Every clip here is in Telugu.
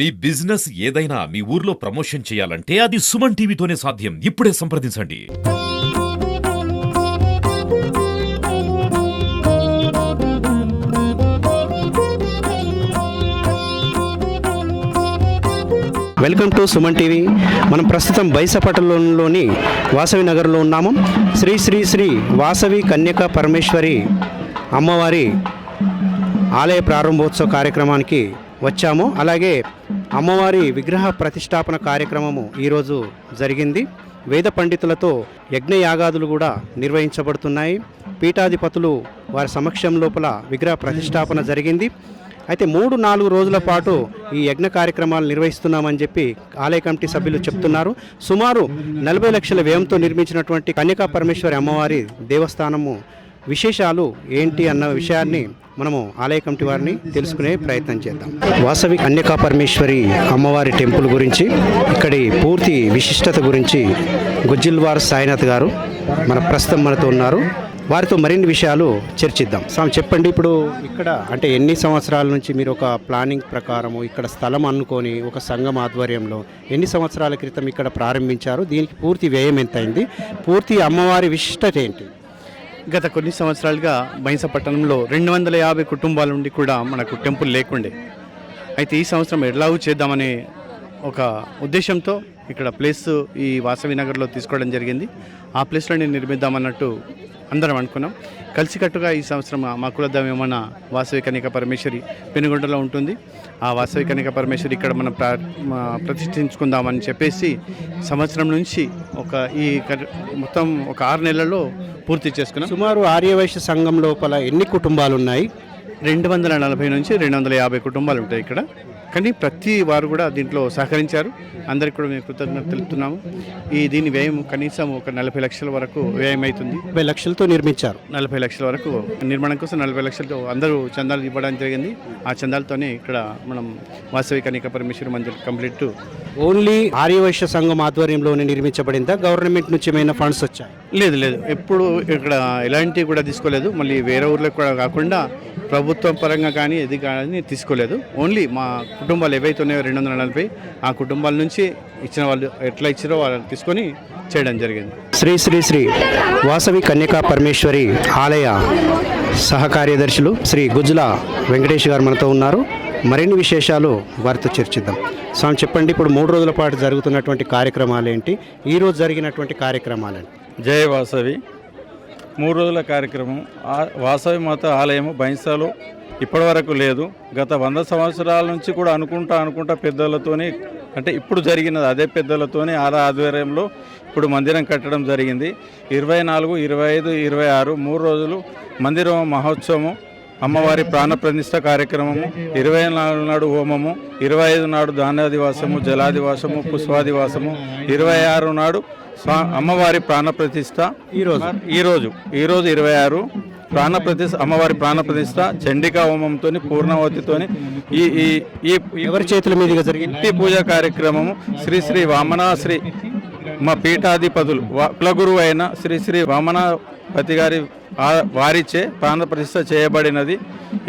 మీ బిజినెస్ ఏదైనా మీ ఊర్లో ప్రమోషన్ చేయాలంటే అది సుమన్ టీవీతోనే సాధ్యం. ఇప్పుడే సంప్రదించండి. Welcome to Suman TV. మనం ప్రస్తుతం బైసపట్టణంలోని వాసవి నగర్లో ఉన్నాము. శ్రీ శ్రీ శ్రీ వాసవి కన్యక పరమేశ్వరి అమ్మవారి ఆలయ ప్రారంభోత్సవ కార్యక్రమానికి వచ్చాము. అలాగే అమ్మవారి విగ్రహ ప్రతిష్టాపన కార్యక్రమము ఈరోజు జరిగింది. వేద పండితులతో యజ్ఞయాగాదులు కూడా నిర్వహించబడుతున్నాయి. పీఠాధిపతులు వారి సమక్షం లోపల విగ్రహ ప్రతిష్టాపన జరిగింది. అయితే మూడు నాలుగు రోజుల పాటు ఈ యజ్ఞ కార్యక్రమాలు నిర్వహిస్తున్నామని చెప్పి ఆలయ కమిటీ సభ్యులు చెప్తున్నారు. సుమారు నలభై లక్షల వ్యయంతో నిర్మించినటువంటి కన్యకా పరమేశ్వరి అమ్మవారి దేవస్థానము విశేషాలు ఏంటి అన్న విషయాన్ని మనము ఆలయ కమిటీ వారిని తెలుసుకునే ప్రయత్నం చేద్దాం. వాసవి కన్యకా పరమేశ్వరి అమ్మవారి టెంపుల్ గురించి ఇక్కడి పూర్తి విశిష్టత గురించి గుజ్జిల్వార్ సాయినాథ్ గారు మన ప్రస్తుతం మనతో ఉన్నారు. వారితో మరిన్ని విషయాలు చర్చిద్దాం. స్వామి చెప్పండి ఇప్పుడు ఇక్కడ అంటే ఎన్ని సంవత్సరాల నుంచి మీరు ఒక ప్లానింగ్ ప్రకారము ఇక్కడ స్థలం అనుకొని ఒక సంఘం ఆధ్వర్యంలో ఎన్ని సంవత్సరాల క్రితం ఇక్కడ ప్రారంభించారు? దీనికి పూర్తి వ్యయం ఎంత అయింది పూర్తి అమ్మవారి విశిష్టత ఏంటి? గత కొన్ని సంవత్సరాలుగా బైంసపట్టణంలో రెండు వందల యాభై కుటుంబాల నుండి కూడా మనకు టెంపుల్ లేకుండే. అయితే ఈ సంవత్సరం ఎలాగూ చేద్దామనే ఒక ఉద్దేశంతో ఇక్కడ ప్లేస్ ఈ వాసవి నగర్లో తీసుకోవడం జరిగింది. ఆ ప్లేస్లోనే నిర్మిద్దామన్నట్టు అందరం అనుకున్నాం. కలిసికట్టుగా ఈ సంవత్సరం మా కులదైవం ఏమన్నా వాసవి కన్యక పరమేశ్వరి పెనుగొండలో ఉంటుంది. ఆ వాసవి కన్యక పరమేశ్వరి ఇక్కడ మనం ప్రతిష్ఠించుకుందామని చెప్పేసి సంవత్సరం నుంచి ఒక ఈ మొత్తం ఒక ఆరు నెలల్లో పూర్తి చేసుకున్నాం. సుమారు ఆర్యవైశ్య సంఘం లోపల ఎన్ని కుటుంబాలు ఉన్నాయి రెండు వందల నలభై నుంచి రెండు వందల యాభై కుటుంబాలు ఉంటాయి ఇక్కడ. కానీ ప్రతి వారు కూడా దీంట్లో సహకరించారు. అందరికి కూడా మేము కృతజ్ఞత తెలుపుతున్నాము. ఈ దీని వ్యయం కనీసం ఒక నలభై లక్షల వరకు వ్యయం అవుతుంది. లక్షలతో నిర్మించారు. నలభై లక్షల వరకు నిర్మాణం కోసం నలభై లక్షలతో అందరూ చందాలు ఇవ్వడం జరిగింది. ఆ చందాలతోనే ఇక్కడ మనం వాసవి కనిక పరమేశ్వరి మందిర్ కంప్లీట్. ఓన్లీ ఆర్యవైశ్య సంఘం ఆధ్వర్యంలోనే నిర్మించబడిందా? గవర్నమెంట్ నుంచి ఏమైనా ఫండ్స్ వచ్చాయి? లేదు లేదు. ఎప్పుడు ఇక్కడ ఎలాంటివి కూడా తీసుకోలేదు. మళ్ళీ వేరే ఊర్లకు కూడా కాకుండా ప్రభుత్వం పరంగా కానీ ఇది కానీ తీసుకోలేదు. ఓన్లీ మా కుటుంబాలు ఏవైతే ఉన్నాయో రెండు వందల నలభై ఆ కుటుంబాల నుంచి ఇచ్చిన వాళ్ళు ఎట్లా ఇచ్చారో వాళ్ళు తీసుకొని చేయడం జరిగింది. శ్రీ శ్రీ శ్రీ వాసవి కన్యకా పరమేశ్వరి ఆలయ సహకార్యదర్శులు శ్రీ గుజ్జుల వెంకటేష్ గారు మనతో ఉన్నారు. మరిన్ని విశేషాలు వారితో చర్చిద్దాం. స్వామి చెప్పండి ఇప్పుడు మూడు రోజుల పాటు జరుగుతున్నటువంటి కార్యక్రమాలు ఏంటి? ఈ రోజు జరిగినటువంటి కార్యక్రమాలు జయ వాసవి. మూడు రోజుల కార్యక్రమం. ఆ- వాసవి మాత ఆలయము బైన్సాలో ఇప్పటివరకు లేదు. గత వంద సంవత్సరాల నుంచి కూడా అనుకుంటా అనుకుంటా పెద్దలతోని అంటే ఇప్పుడు జరిగినది అదే పెద్దలతోని ఆల ఆధ్వర్యంలో ఇప్పుడు మందిరం కట్టడం జరిగింది. ఇరవై నాలుగు ఇరవై ఐదు ఇరవై ఆరు మూడు రోజులు మందిరం మహోత్సవము అమ్మవారి ప్రాణ ప్రతిష్ఠ కార్యక్రమము ఇరవై నాలుగు నాడు హోమము ఇరవై ఐదు నాడు ధాన్యాదివాసము జలాదివాసము పుష్పాదివాసము ఇరవై ఆరు నాడు స్వా అమ్మవారి ప్రాణ ప్రతిష్ఠ. ఈరోజు ఈరోజు ఈరోజు ఇరవై ఆరు ప్రాణ ప్రతిష్ఠ అమ్మవారి ప్రాణ ప్రతిష్ఠ చండికా హోమంతో పూర్ణవతితోని ఈ ఈ ఎవరి చేతుల మీదుగా జరిగింది? ఇంటి పూజ కార్యక్రమము శ్రీ శ్రీ వామన శ్రీ మా పీఠాధిపతులు కులగురువు అయిన శ్రీ శ్రీ వామనపతి గారి వారిచే ప్రాణ ప్రతిష్ఠ చేయబడినది.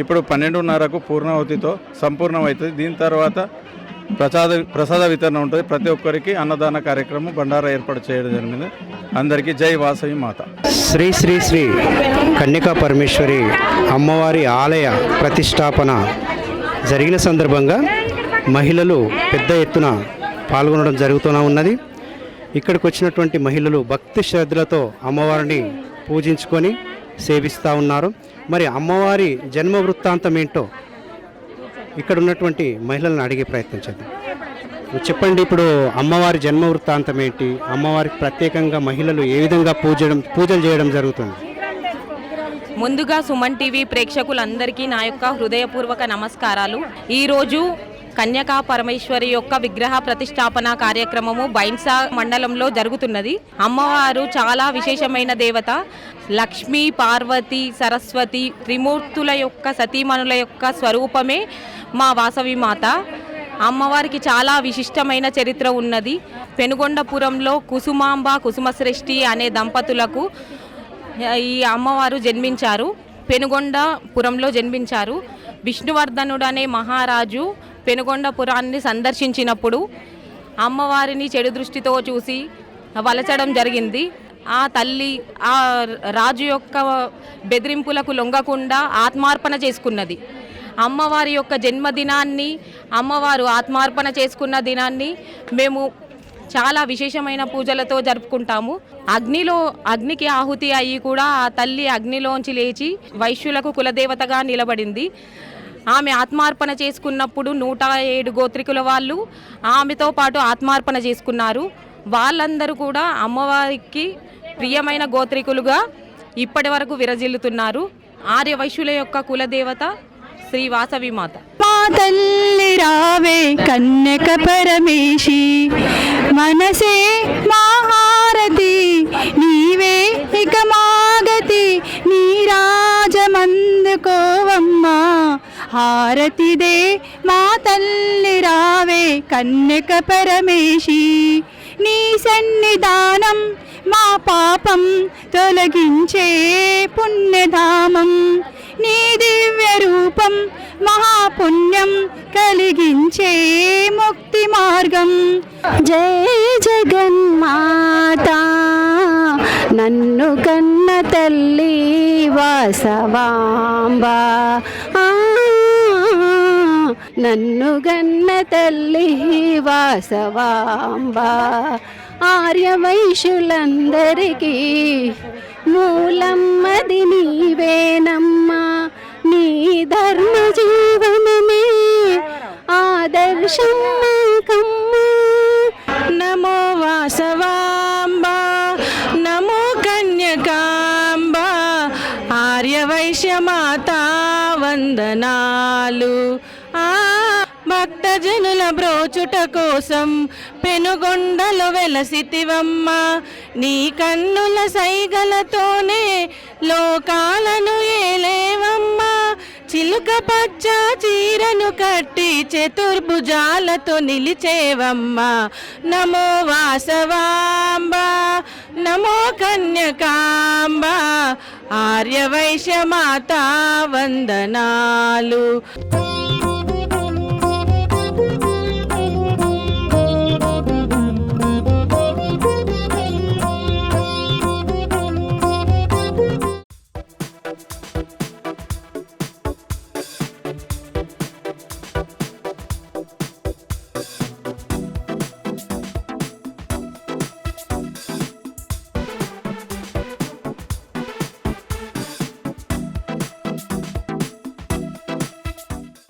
ఇప్పుడు పన్నెండున్నరకు పూర్ణావతితో సంపూర్ణమవుతుంది. దీని తర్వాత ప్రసాద ప్రసాద వితరణ ఉంటుంది. ప్రతి ఒక్కరికి అన్నదాన కార్యక్రమం బండారా ఏర్పాటు చేయడం జరిగింది. అందరికీ జై వాసవి మాత. శ్రీ శ్రీ శ్రీ కన్యకా పరమేశ్వరి అమ్మవారి ఆలయ ప్రతిష్టాపన జరిగిన సందర్భంగా మహిళలు పెద్ద ఎత్తున పాల్గొనడం జరుగుతూనే ఉన్నది. ఇక్కడికి వచ్చినటువంటి మహిళలు భక్తి శ్రద్ధలతో అమ్మవారిని పూజించుకొని సేవిస్తూ ఉన్నారు. మరి అమ్మవారి జన్మ వృత్తాంతం ఏంటో ఇక్కడ ఉన్నటువంటి మహిళలను అడిగే ప్రయత్నం చేద్దాం. చెప్పండి ఇప్పుడు అమ్మవారి జన్మ వృత్తాంతం ఏంటి? అమ్మవారికి ప్రత్యేకంగా మహిళలు ఏ విధంగా పూజడం పూజలు చేయడం జరుగుతుంది? ముందుగా సుమన్ టీవీ ప్రేక్షకులందరికీ నా యొక్క హృదయపూర్వక నమస్కారాలు. ఈరోజు కన్యకా పరమేశ్వరి యొక్క విగ్రహ ప్రతిష్టాపన కార్యక్రమము బైన్సా మండలంలో జరుగుతున్నది. అమ్మవారు చాలా విశేషమైన దేవత. లక్ష్మీ పార్వతి సరస్వతి త్రిమూర్తుల యొక్క సతీమణుల యొక్క స్వరూపమే మా వాసవి మాత. అమ్మవారికి చాలా విశిష్టమైన చరిత్ర ఉన్నది. పెనుగొండపురంలో కుసుమాంబ కుసుమశ్రేష్ఠి అనే దంపతులకు ఈ అమ్మవారు జన్మించారు. పెనుగొండపురంలో జన్మించారు. విష్ణువర్ధనుడు అనే మహారాజు పెనుగొండపురాన్ని సందర్శించినప్పుడు అమ్మవారిని చెడు దృష్టితో చూసి వలచడం జరిగింది. ఆ తల్లి ఆ రాజు యొక్క బెదిరింపులకు లొంగకుండా ఆత్మార్పణ చేసుకున్నది. అమ్మవారి యొక్క జన్మదినాన్ని అమ్మవారు ఆత్మార్పణ చేసుకున్న దినాన్ని మేము చాలా విశేషమైన పూజలతో జరుపుకుంటాము. అగ్నిలో అగ్నికి ఆహుతి అయ్యి కూడా ఆ తల్లి అగ్నిలోంచి లేచి వైశ్యులకు కులదేవతగా నిలబడింది. ఆమె ఆత్మార్పణ చేసుకున్నప్పుడు నూట ఏడు గోత్రికుల వాళ్ళు ఆమెతో పాటు ఆత్మార్పణ చేసుకున్నారు. వాళ్ళందరూ కూడా అమ్మవారికి ప్రియమైన గోత్రికులుగా ఇప్పటి వరకు విరజిల్లుతున్నారు. ఆర్య వైశ్యుల యొక్క కులదేవత శ్రీ వాసవి మాత. తల్లి రావే కన్యక పరమేశి. మనసే మహారతి నీవే ఇక మాగతి నీ రాజమందుకోవమ్మా. హారతిదే మా తల్లి రావే కన్యక పరమేశి. నీ సన్నిధానం మా పాపం తొలగించే పుణ్యధామం. నీ దివ్య రూపం మహాపుణ్యం కలిగించే ముక్తి మార్గం. జయ జగన్మాత నన్ను కన్న తల్లి వాసవాంబ. ఆ, నన్ను గన్న తల్లి వాసవాంబ. ఆర్యవైశ్యులందరికీ మూలమ్మది నీవేనమ్మా. నీ ధర్మ జీవనమే ఆదర్శం. భక్తజనుల బ్రోచుట కోసం పెనుగొండలు వెలసితివమ్మ. నీ కన్నుల సైగలతోనే లోకాలను ఏలేవమ్మా. చిలుక పచ్చ చీరను కట్టి చతుర్భుజాలతో నిలిచేవమ్మ. నమో వాసవాంబ నమో కన్యకాంబ ఆర్యవైశ్య మాతా వందనాలు.